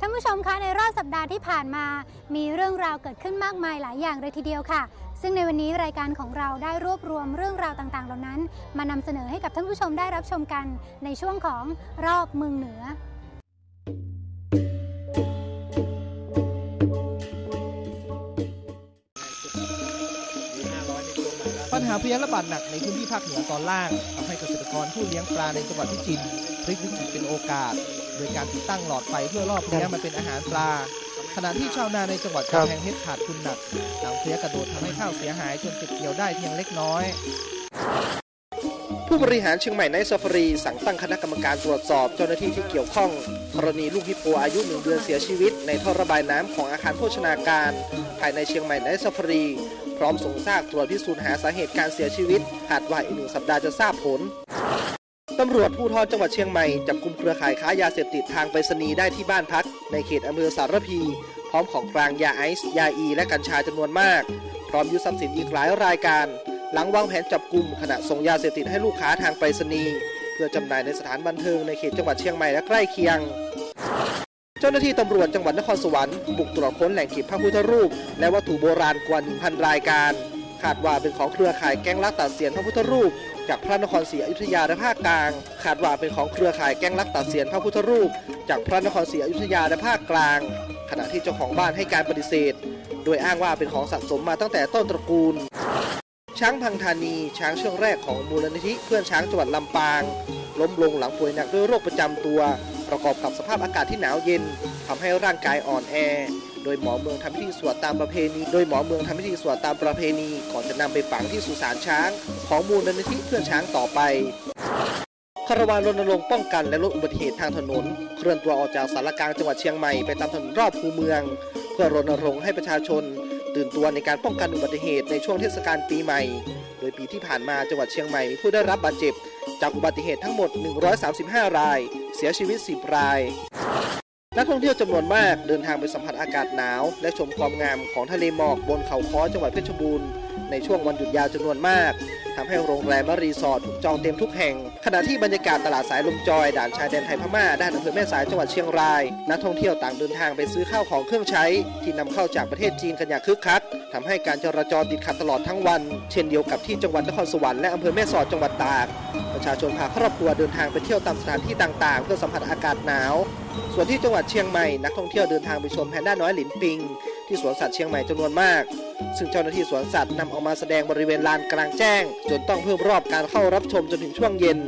ท่านผู้ชมคะในรอบสัปดาห์ที่ผ่านมา มีเรื่องราวเกิดขึ้นมากมายหลายอย่างเลยทีเดียวค่ะ ซึ่งในวันนี้รายการของเราได้รวบรวมเรื่องราวต่างๆ เหล่านั้น มานำเสนอให้กับท่านผู้ชมได้รับชมกันในช่วงของรอบเมืองเหนือ ปัญหาเพลี้ยระบาดหนักในพื้นที่ภาคเหนือตอนล่างทำให้เกษตรกรผู้เลี้ยงปลาในจังหวัดพิจิตรพลิกวิกฤตเป็นโอกาส โดยการติดตั้งหลอดไฟเพื่อล่อเพลี้ยมาเป็นอาหารปลา ขณะที่ชาวนาในจังหวัดครับกำแพงเพชรขาดทุนหนักหลังเพลี้ยกระโดดทำให้ข้าวเสียหายจนเก็บเกี่ยวได้เพียงเล็กน้อย ผู้บริหารเชียงใหม่ไนท์ซาฟารี สั่งตั้งคณะกรรมการตรวจสอบเจ้าหน้าที่ที่เกี่ยวข้องกรณีลูกฮิปโปอายุหนึ่งเดือนเสียชีวิต ในท่อระบายน้ำของอาคารโภชนาการ ภายในเชียงใหม่ไนท์ซาฟารี พร้อมส่งซากตรวจพิสูจน์หาสาเหตุการเสียชีวิตคาดว่าอีกหนึ่งสัปดาห์จะทราบผล ตำรวจภูธรจังหวัดเชียงใหม่จับกลุ่มเครือข่ายค้ายาเสพติดทางไปรษณีย์ได้ที่บ้านพัก ในเขตอำเภอสารพี พร้อมของกลางยาไอซ์ยาอี และกัญชาจำนวนมาก พร้อมยึดทรัพย์สินอีกหลายรายการ หลังวางแผนจับกลุ่มขณะส่งยาเสพติดให้ลูกค้าทางไปรษณีย์เพื่อจำหน่ายในสถานบันเทิงในเขตจังหวัดเชียงใหม่และใกล้เคียง เจ้าหน้าที่ตำรวจจังหวัดนครสวรรค์บุกตรวจค้นแหล่งเก็บพระพุทธรูป และวัตถุโบราณกว่า 1,000 รายการคาดว่าเป็นของเครือข่ายแก๊งลักตัดเสียนพระพุทธรูป จากพระนครศรีอยุธยาและภาคกลาง คาดว่าเป็นของเครือข่ายแก๊งลักตัดเสียนพระพุทธรูป จากพระนครศรีอยุธยาและภาคกลาง ขณะที่เจ้าของบ้านให้การปฏิเสธ โดยอ้างว่าเป็นของสะสมมาตั้งแต่ต้นตระกูล ช้างพังธานีช้างเชือกแรกของมูลนิธิเพื่อนช้างจังหวัดลำปาง ล้มลงหลังป่วยหนักด้วยโรคประจำตัว ประกอบกับสภาพอากาศที่หนาวเย็นทำให้ร่างกายอ่อนแอ โดยหมอเมืองทำพิธีสวดตามประเพณี โดยหมอเมืองทำพิธีสวดตามประเพณี ก่อนจะนำไปฝังที่สุสานช้าง ของมูลนิธิเพื่อนช้างต่อไปคารวานรณรงค์ป้องกันและลดอุบัติเหตุทางถนน เคลื่อนตัวออกจากสารกลางจังหวัดเชียงใหม่ไปตามถนนรอบคูเมือง เพื่อรณรงค์ให้ประชาชน ตื่นตัวในการป้องกันอุบัติเหตุในช่วงเทศกาลปีใหม่ โดยปีที่ผ่านมาจังหวัดเชียงใหม่มีผู้ได้รับบาดเจ็บ จากอุบัติเหตุทั้งหมด 135 ราย เสียชีวิต 10 ราย นักท่องเที่ยวจำนวนมากเดินทางไปสัมผัสอากาศหนาว และชมความงามของทะเลหมอกบนเขาค้อจังหวัดเพชรบูรณ์ในช่วงวันหยุดยาวจำนวนมาก ทำให้โรงแรมและรีสอร์ทถูกจองเต็มทุกแห่ง ขณะที่บรรยากาศตลาดสายลมจอย ด่านชายแดนไทยพม่า ด้านอำเภอแม่สายจังหวัดเชียงราย นักท่องเที่ยวต่างเดินทางไปซื้อข้าวของเครื่องใช้ ที่นำเข้าจากประเทศจีนกันอย่างคึกคักทำให้การจราจรติดขัดตลอดทั้งวัน เช่นเดียวกับที่จังหวัดนครสวรรค์และอำเภอแม่สอดจังหวัดตาก ประชาชนพาครอบครัวเดินทางไปเที่ยวตามสถานที่ต่างๆ เพื่อสัมผัสอากาศหนาว ส่วนที่จังหวัดเชียงใหม่นักท่องเที่ยวเดินทางไปชมแพนด้าน้อยหลินปิง ที่สวนสัตว์เชียงใหม่จำนวนมาก ซึ่งเจ้าหน้าที่สวนสัตว์นำออกมาแสดงบริเวณลานกลางแจ้ง จนต้องเพิ่มรอบการเข้ารับชมจนถึงช่วงเย็น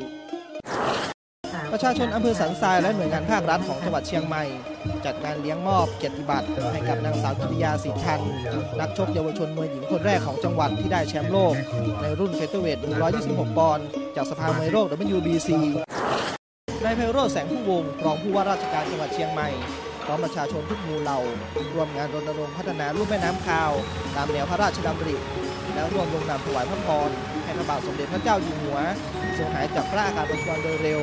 ประชาชนอำเภอสันทรายและหน่วยงานภาครัฐของจังหวัดเชียงใหม่ จัดงานเลี้ยงมอบเกียรติบัตรให้กับนางสาวกิติยาสีทันนักชกเยาวชนมวยหญิงคนแรกของจังหวัดที่ได้แชมป์โลก ในรุ่นเฟเธอร์เวท 126 ปอนด์จากสภามวยโลก WBC นายไพโรจน์แสงผู้วงรองผู้ว่าราชการจังหวัดเชียงใหม่ ร้อมประชาชนทุกหมู่เหล่าร่วมงานรณรงค์พัฒนารูปแม่น้ำคาว ตามแนวพระราชดำริ และร่วมลงนามถวายพระพรให้พระบาทสมเด็จพระเจ้าอยู่หัวทรงหายจากพระอาการประชวรโดยเร็ว